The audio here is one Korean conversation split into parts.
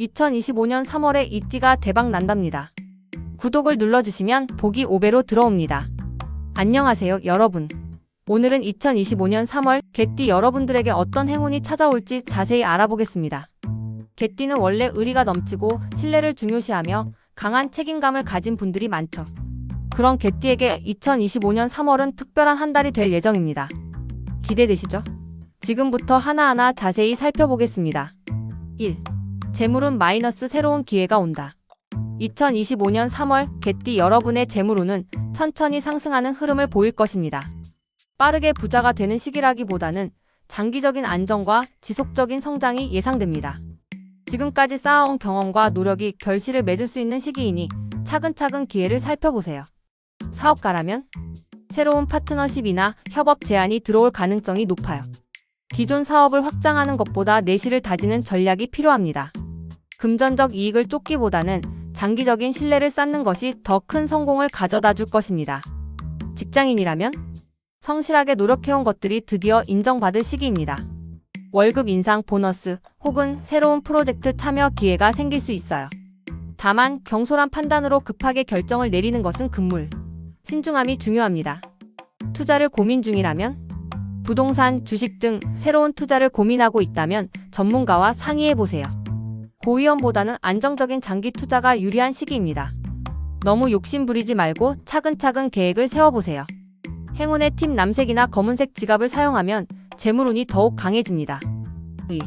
2025년 3월에 이 띠가 대박 난답니다. 구독을 눌러주시면 복이 5배로 들어옵니다. 안녕하세요, 여러분. 오늘은 2025년 3월 개띠 여러분들에게 어떤 행운이 찾아올지 자세히 알아보겠습니다. 개띠는 원래 의리가 넘치고 신뢰를 중요시하며 강한 책임감을 가진 분들이 많죠. 그런 개띠에게 2025년 3월은 특별한 한 달이 될 예정입니다. 기대되시죠? 지금부터 하나하나 자세히 살펴보겠습니다. 1. 재물운 마이너스 새로운 기회가 온다. 2025년 3월 개띠 여러분의 재물운은 천천히 상승하는 흐름을 보일 것입니다. 빠르게 부자가 되는 시기라기보다는 장기적인 안정과 지속적인 성장이 예상됩니다. 지금까지 쌓아온 경험과 노력이 결실을 맺을 수 있는 시기이니 차근차근 기회를 살펴보세요. 사업가라면 새로운 파트너십이나 협업 제안이 들어올 가능성이 높아요. 기존 사업을 확장하는 것보다 내실을 다지는 전략이 필요합니다. 금전적 이익을 쫓기보다는 장기적인 신뢰를 쌓는 것이 더 큰 성공을 가져다 줄 것입니다. 직장인이라면 성실하게 노력해온 것들이 드디어 인정받을 시기입니다. 월급 인상, 보너스 혹은 새로운 프로젝트 참여 기회가 생길 수 있어요. 다만 경솔한 판단으로 급하게 결정을 내리는 것은 금물. 신중함이 중요합니다. 투자를 고민 중이라면 부동산, 주식 등 새로운 투자를 고민하고 있다면 전문가와 상의해 보세요. 고위험보다는 안정적인 장기 투자가 유리한 시기입니다. 너무 욕심 부리지 말고 차근차근 계획을 세워보세요. 행운의 팁 남색이나 검은색 지갑을 사용하면 재물운이 더욱 강해집니다. 의.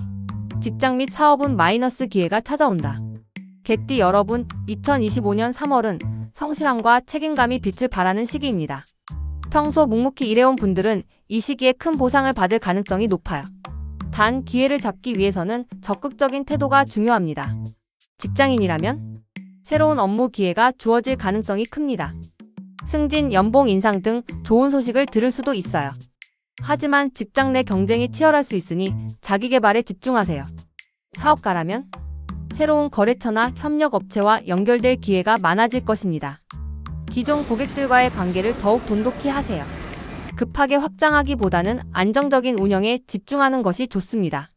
직장 및 사업은 마이너스 기회가 찾아온다. 개띠 여러분, 2025년 3월은 성실함과 책임감이 빛을 발하는 시기입니다. 평소 묵묵히 일해온 분들은 이 시기에 큰 보상을 받을 가능성이 높아요. 단 기회를 잡기 위해서는 적극적인 태도가 중요합니다. 직장인이라면 새로운 업무 기회가 주어질 가능성이 큽니다. 승진, 연봉 인상 등 좋은 소식을 들을 수도 있어요. 하지만 직장 내 경쟁이 치열할 수 있으니 자기 개발에 집중하세요. 사업가라면 새로운 거래처나 협력 업체와 연결될 기회가 많아질 것입니다. 기존 고객들과의 관계를 더욱 돈독히 하세요. 급하게 확장하기보다는 안정적인 운영에 집중하는 것이 좋습니다.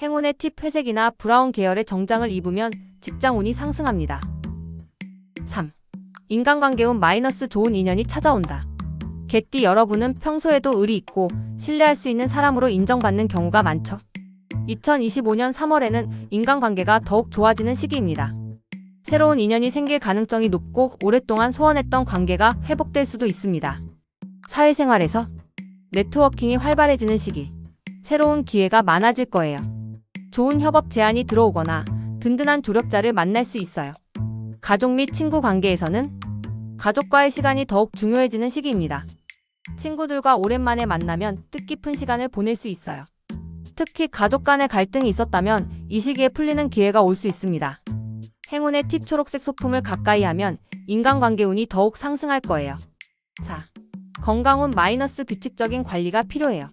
행운의 팁 회색이나 브라운 계열의 정장을 입으면 직장운이 상승합니다. 3. 인간관계운 마이너스 좋은 인연이 찾아온다. 개띠 여러분은 평소에도 의리 있고 신뢰할 수 있는 사람으로 인정받는 경우가 많죠. 2025년 3월에는 인간관계가 더욱 좋아지는 시기입니다. 새로운 인연이 생길 가능성이 높고 오랫동안 소원했던 관계가 회복될 수도 있습니다. 사회생활에서 네트워킹이 활발해지는 시기, 새로운 기회가 많아질 거예요. 좋은 협업 제안이 들어오거나 든든한 조력자를 만날 수 있어요. 가족 및 친구 관계에서는 가족과의 시간이 더욱 중요해지는 시기입니다. 친구들과 오랜만에 만나면 뜻깊은 시간을 보낼 수 있어요. 특히 가족 간의 갈등이 있었다면 이 시기에 풀리는 기회가 올 수 있습니다. 행운의 팁 초록색 소품을 가까이 하면 인간관계 운이 더욱 상승할 거예요. 4. 건강운 마이너스 규칙적인 관리가 필요해요.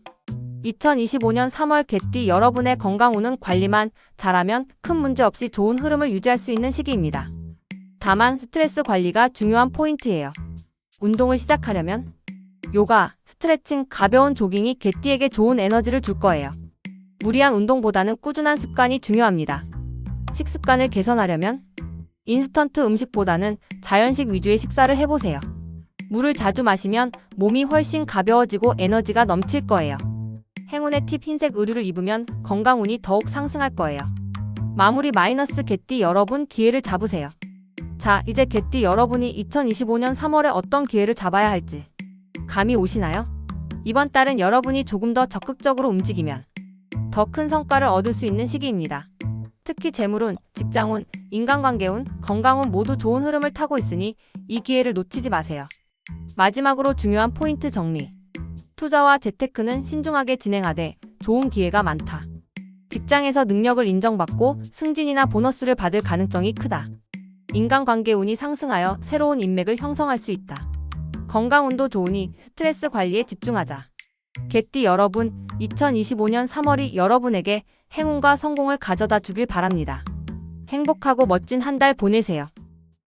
2025년 3월 개띠 여러분의 건강운은 관리만 잘하면 큰 문제 없이 좋은 흐름을 유지할 수 있는 시기입니다. 다만 스트레스 관리가 중요한 포인트예요. 운동을 시작하려면 요가, 스트레칭, 가벼운 조깅이 개띠에게 좋은 에너지를 줄 거예요. 무리한 운동보다는 꾸준한 습관이 중요합니다. 식습관을 개선하려면 인스턴트 음식보다는 자연식 위주의 식사를 해보세요. 물을 자주 마시면 몸이 훨씬 가벼워지고 에너지가 넘칠 거예요. 행운의 팁 흰색 의류를 입으면 건강운이 더욱 상승할 거예요. 마무리 마이너스 개띠 여러분 기회를 잡으세요. 자, 이제 개띠 여러분이 2025년 3월에 어떤 기회를 잡아야 할지 감이 오시나요? 이번 달은 여러분이 조금 더 적극적으로 움직이면 더 큰 성과를 얻을 수 있는 시기입니다. 특히 재물운, 직장운, 인간관계운, 건강운 모두 좋은 흐름을 타고 있으니 이 기회를 놓치지 마세요. 마지막으로 중요한 포인트 정리. 투자와 재테크는 신중하게 진행하되 좋은 기회가 많다. 직장에서 능력을 인정받고 승진이나 보너스를 받을 가능성이 크다. 인간관계 운이 상승하여 새로운 인맥을 형성할 수 있다. 건강 운도 좋으니 스트레스 관리에 집중하자. 개띠 여러분, 2025년 3월이 여러분에게 행운과 성공을 가져다 주길 바랍니다. 행복하고 멋진 한 달 보내세요.